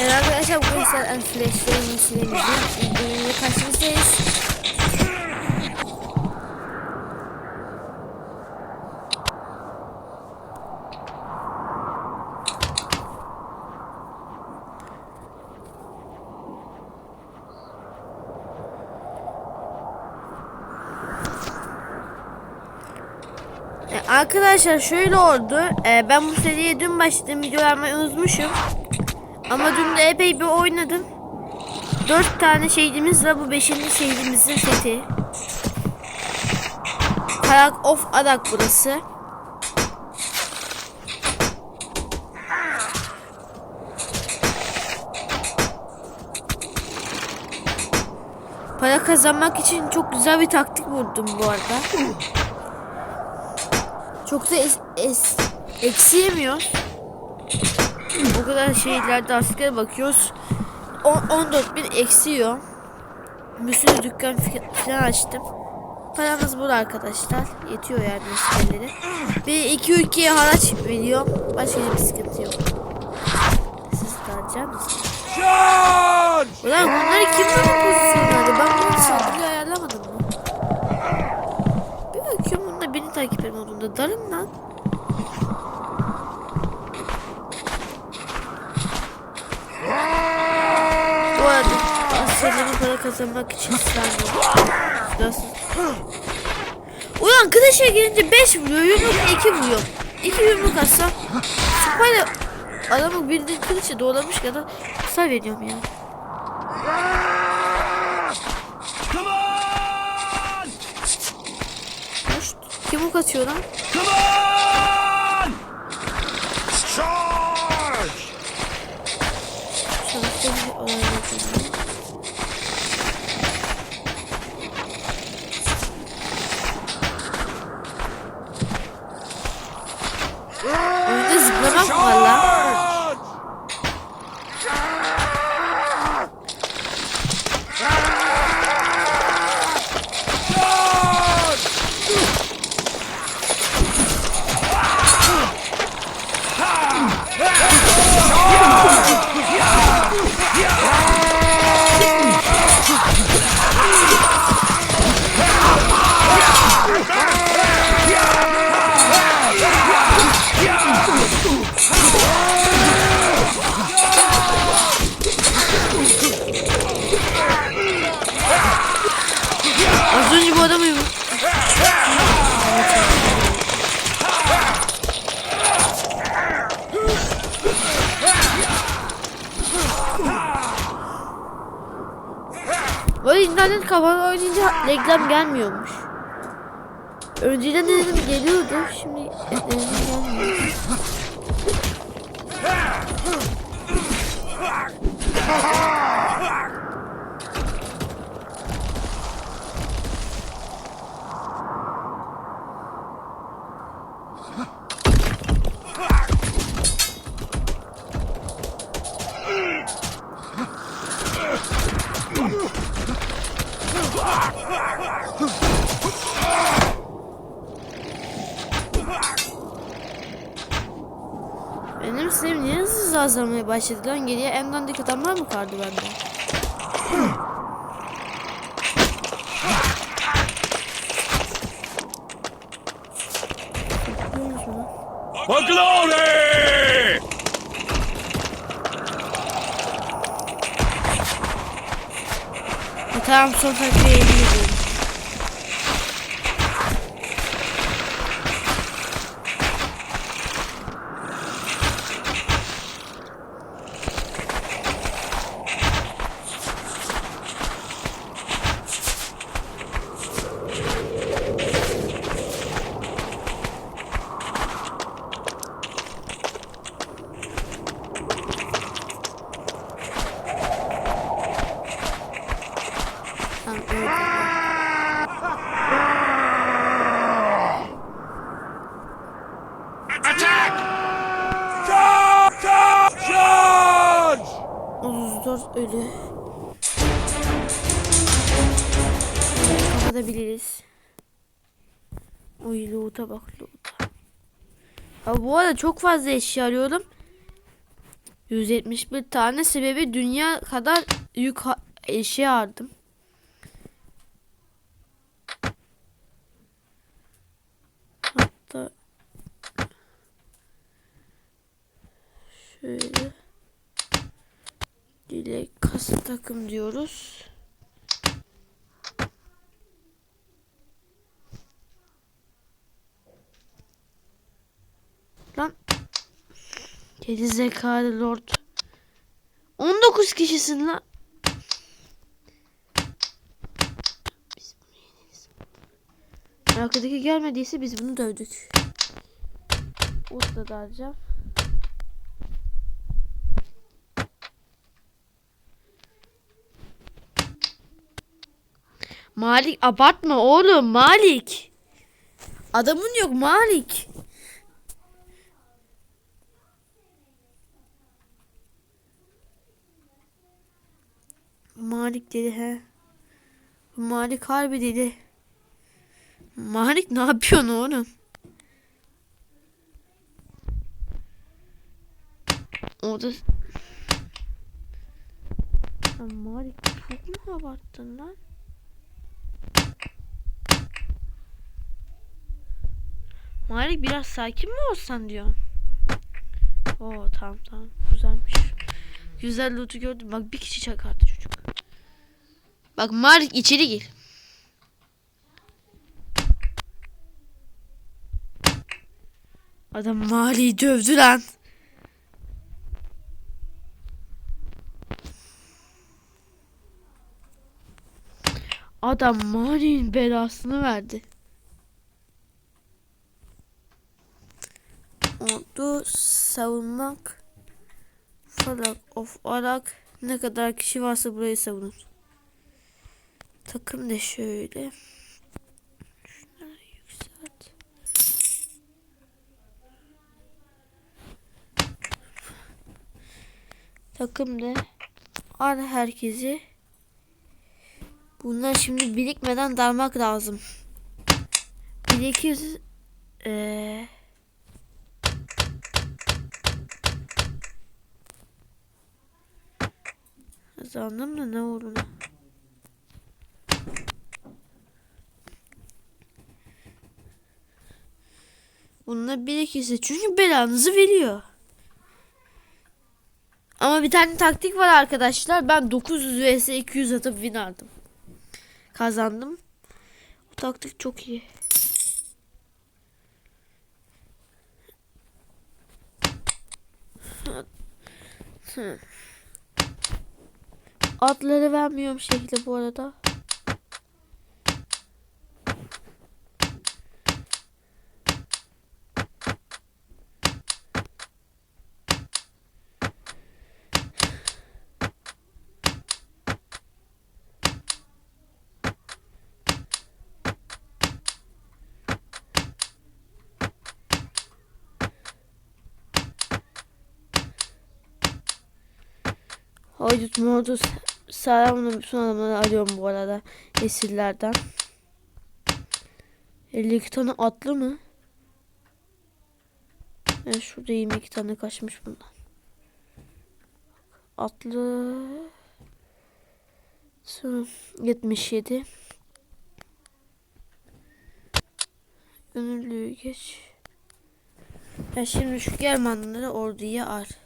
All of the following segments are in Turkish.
Evet arkadaşlar bu yüzden en flashlerin silemizin ilgili karşınızdayız. E, Arkadaşlar şöyle oldu. E, ben bu seriye dün başladım. Videolarımı unutmuşum. Ama dün de epey bir oynadım. Dört tane şehidimiz var. Bu beşinci şehidimizin seti. Kayak of Adak burası. Para kazanmak için çok güzel bir taktik buldum bu arada. Çok da es, es, eksiyemiyor. O kadar şeylerde askere bakıyoruz. On- 14 bin eksiyor. Bir sürü dükkan falan açtım. Paramız burada arkadaşlar. Yetiyor yani askerlere. Bir iki ülkeye haraç veriyor. Başka bir sıkıntı yok. Siz harcar mısınız? Ulan bunları kim bana pozisyonladı? Ben bunu saldırıyı ayarlamadım mı? Bir bakıyorum bunda beni takip etme modunda. Darın lan. Bu arada askerlerin para kazanmak için. Silahsız. Ulan kılıçla gelince 5 vuruyor, yumruk 2 vuruyor. 2 yumruk atsam Sopayla adamı bildiğin kılıçla doğramış kadar hasar veriyorum ya. Kim ok atıyor lan? Come Böyle internet kapalı oynayınca reklam gelmiyormuş. Önceden dedim geliyordu. Şimdi dedim gelmiyor. Benim sayım niye hızlı azalmaya başladı lan? Geriye en dandik adamlar mı kaldı bende? Glory! E, tamam son takviye Kapatabiliriz. Oy loot'a bak loot'a. Ya bu arada çok fazla eşya arıyorum. 171 tane sebebi dünya kadar yük eşya aldım. Hatta şöyle dilek kasa takım diyoruz. Lan Geri zekalı lord. 19 kişisin lan. Arkadaki gelmediyse biz bunu dövdük. Usta da alacağım. Malik abartma oğlum Malik. Adamın yok Malik. Malik dedi he. Malik harbi dedi. Malik ne yapıyorsun oğlum? Orada... Lan Malik çok mu abarttın lan? Malik biraz sakin mi olsan diyor. Oo tamam tamam güzelmiş. Güzel loot'u gördüm. Bak bir kişi çakardı çocuk. Bak Malik içeri gir. Adam Malik'i dövdü lan. Adam Malik'in belasını verdi. Ordu savunmak Falak of Arak ne kadar kişi varsa burayı savunur. Takım da şöyle. Şunları yükselt. Takım da al herkesi. Bunlar şimdi birikmeden darmak lazım. Birikir eee Kazandım da ne oldu Bununla bir ikisi çünkü belanızı veriyor. Ama bir tane taktik var arkadaşlar. Ben 900 vs 200 atıp win aldım. Kazandım. O taktik çok iyi. Adları vermiyorum şekli bu arada. Haydut Mordus Sarayımın bütün adamları arıyorum bu arada esirlerden. 52 tane atlı mı? Evet şurada 22 tane kaçmış bundan. Atlı Sonra 77 Gönüllüyü geç. Ya şimdi şu Germanları orduya ar.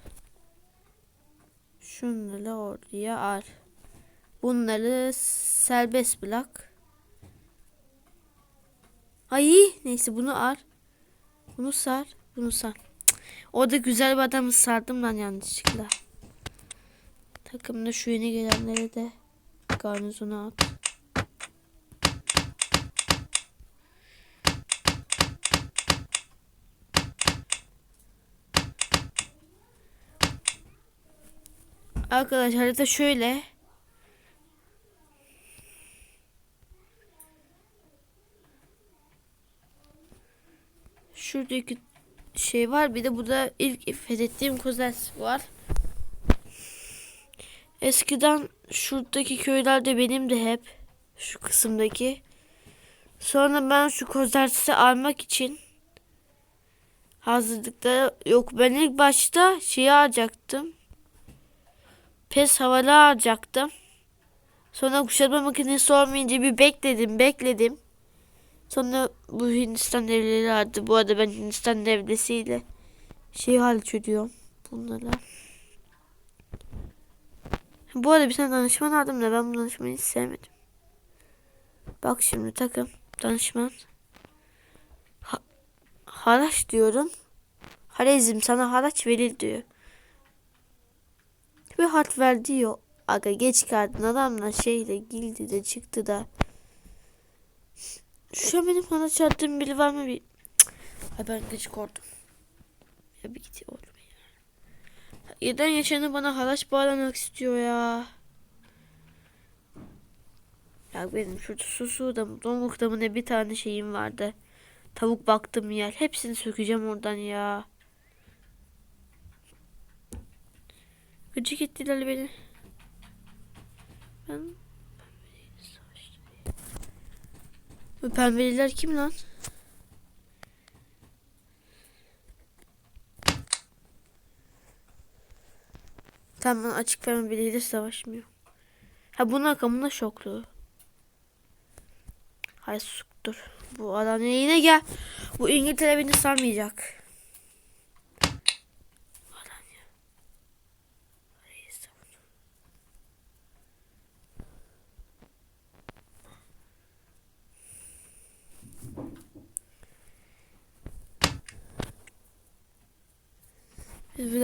Şunları orduya ar. Bunları serbest bırak. Ay neyse bunu ar. Bunu sar. Bunu sar. Cık, Orada güzel bir adamı sardım lan yanlışlıkla. Takımda şu yeni gelenleri de garnizona at. Arkadaşlar harita şöyle. Şuradaki şey var. Bir de burada ilk fethettiğim kozes var. Eskiden şuradaki köylerde benim de hep şu kısımdaki. Sonra ben şu kozersi almak için hazırlıkta yok ben ilk başta şeyi alacaktım. Pes havalı alacaktım. Sonra kuşatma makinesi olmayınca bir bekledim bekledim. Sonra bu Hindistan devleri vardı. Bu arada ben Hindistan devlesiyle şey hal çözüyorum bunlara. Bu arada bir tane danışman aldım da ben bu danışmanı hiç sevmedim. Bak şimdi takım danışman. Ha, haraç diyorum. Harezm sana haraç verir diyor. Ve hart ver diyor. Aga geç kaldın adamla şeyle girdi de çıktı da. Şu an benim haraç attığım biri var mı bir... Cık. Ay ben gıcık oldum. Ya bir git oğlum ya. Yeden yaşanı bana haraç bağlamak istiyor ya. Ya benim şurada susu da domlukta mı ne bir tane şeyim vardı. Tavuk baktım yer. Hepsini sökeceğim oradan ya. Gıcık ettiler beni. Ben Bu pembeliler kim lan? Tamam açık pembeliyle savaşmıyor. Ha bunlar kamına şoklu. Hay suktur. Bu adam yine gel. Bu İngiltere beni sarmayacak.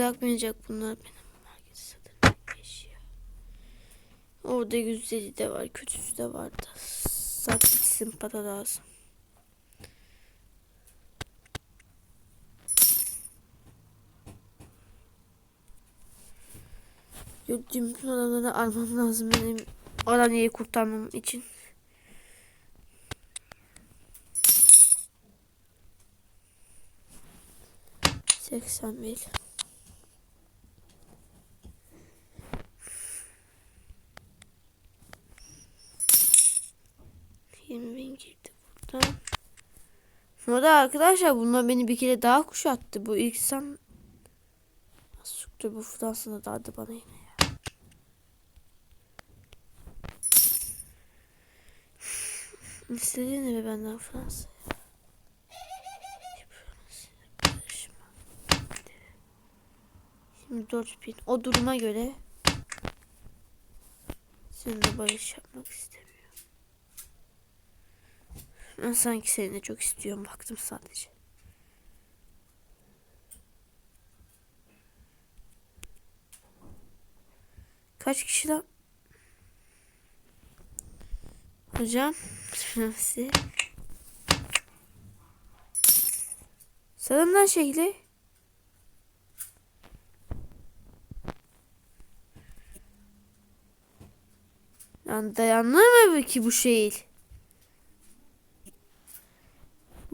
Bırakmayacak bunlar benim market satın yaşıyor. Orada güzeli de var, kötüsü de var da. Sat gitsin para lazım. Yok bütün adamları almam lazım benim Alanya'yı kurtarmam için. Seksen bir. Yirmi bin girdi buradan. Sonra arkadaşlar bunlar beni bir kere daha kuşattı. Bu ilk sen Suktur bu Fransa'da dardı bana yine ya. İstediğin ne be benden Fransa ya. Şimdi 4000. O duruma göre seninle barış yapmak istemiyorum. Ben sanki seni de çok istiyorum. Baktım sadece. Kaç kişi lan? Hocam. Nasıl? Sarımdan şekli. Lan dayanır mı ki bu şehir?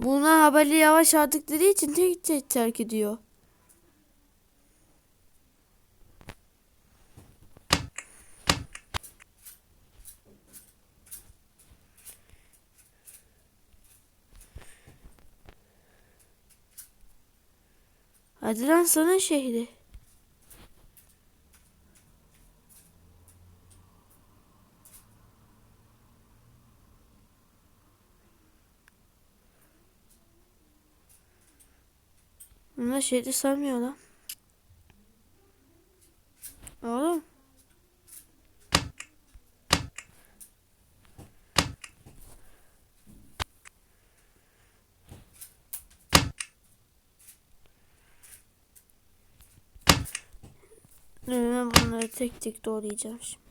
Bunlar haberli yavaş aldıkları için tek tek terk ediyor. Hadi lan sana şehri. Bunlar şehri sanmıyor lan. Oğlum. Bunları tek tek doğrayacağım şimdi.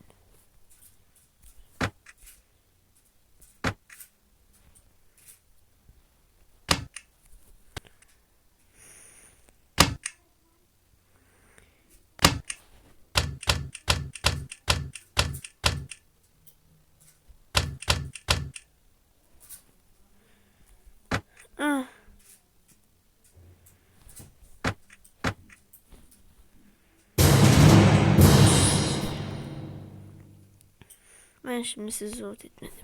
Ben şimdi sizi zor etmedim.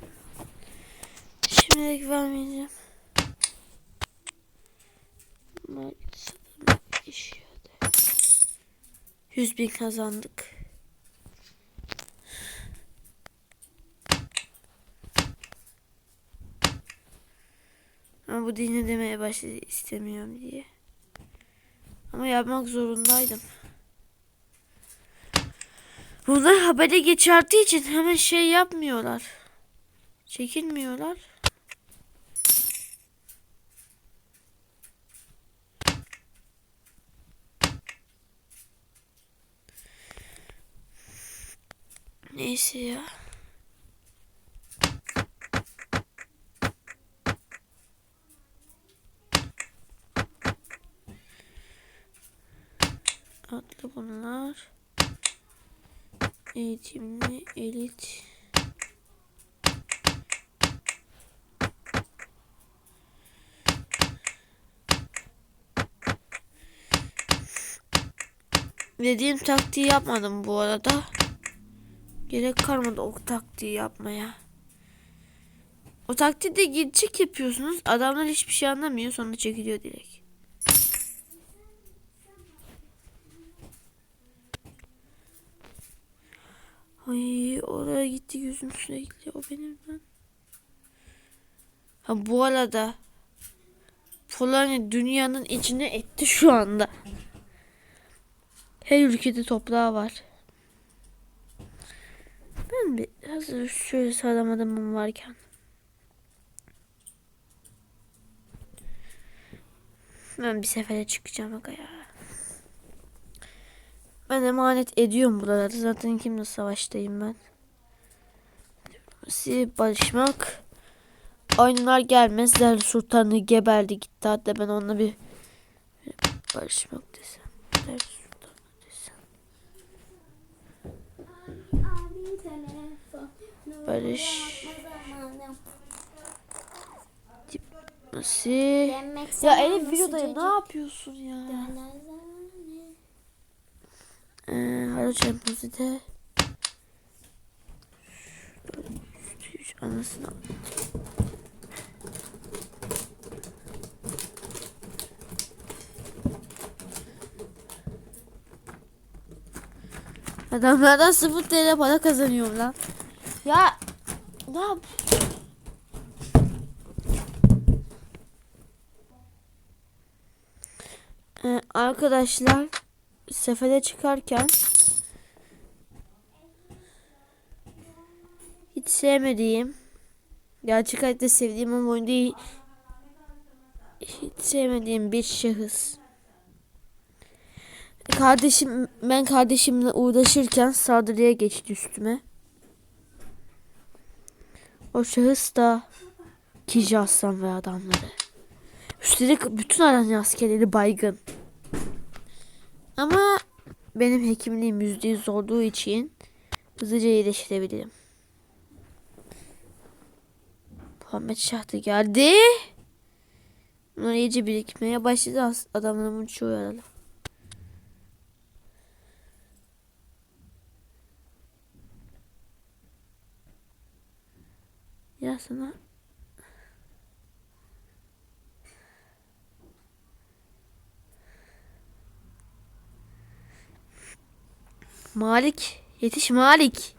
Şimdilik vermeyeceğim. Yüz bin kazandık. Ama bu dini demeye başladı istemiyorum diye. Ama yapmak zorundaydım. Bunlar habere geçerdiği için hemen şey yapmıyorlar. Çekinmiyorlar. Neyse ya. Adlı bunlar. Eğitimli elit. Dediğim taktiği yapmadım bu arada. Gerek kalmadı o taktiği yapmaya. O taktiği de gidecek yapıyorsunuz. Adamlar hiçbir şey anlamıyor. Sonra çekiliyor direkt. Ay oraya gitti gözüm sürekli. O benim ben. Ha bu arada Polonya dünyanın içine etti şu anda. Her ülkede toprağı var. Ben bir hazır şöyle sağlam adamım varken. Ben bir sefere çıkacağım aga ya. Ben emanet ediyorum buraları. Zaten kimle savaştayım ben. Diplomasi, barışmak. Oyunlar gelmezler. Sultanı geberdi gitti. Hatta ben onunla bir barışmak desem. Der sultanı desem. Barış. Diplomasi. Ya Elif videodayım. Ne yapıyorsun ya? Ee, Haraç Empozide. Anasını Adamlardan 0 TL para kazanıyorum lan. Ya yap? Ee, arkadaşlar sefere çıkarken hiç sevmediğim gerçek hayatta sevdiğim ama oyunda hi- hiç sevmediğim bir şahıs. Kardeşim ben kardeşimle uğraşırken saldırıya geçti üstüme. O şahıs da Kiji Aslan ve adamları. Üstelik bütün Alanya askerleri baygın. Ama benim hekimliğim yüzde yüz olduğu için hızlıca iyileştirebilirim. Muhammed Şah da geldi. Bunlar iyice birikmeye başladı. Adamlarımın çoğu yaralı. Ya sana Malik. Yetiş Malik.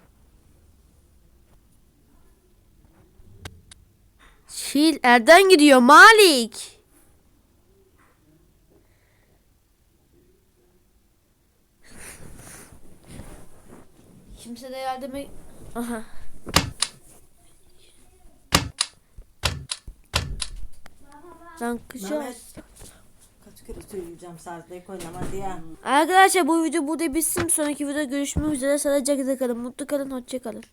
Şil Erden gidiyor Malik. Kimse de yardıma... Aha. Lan kızım. Söyleyeceğim saatlik oynama diye. Arkadaşlar bu video burada bitsin. Sonraki videoda görüşmek üzere. Sağlıcakla kalın. Mutlu kalın. Hoşça kalın.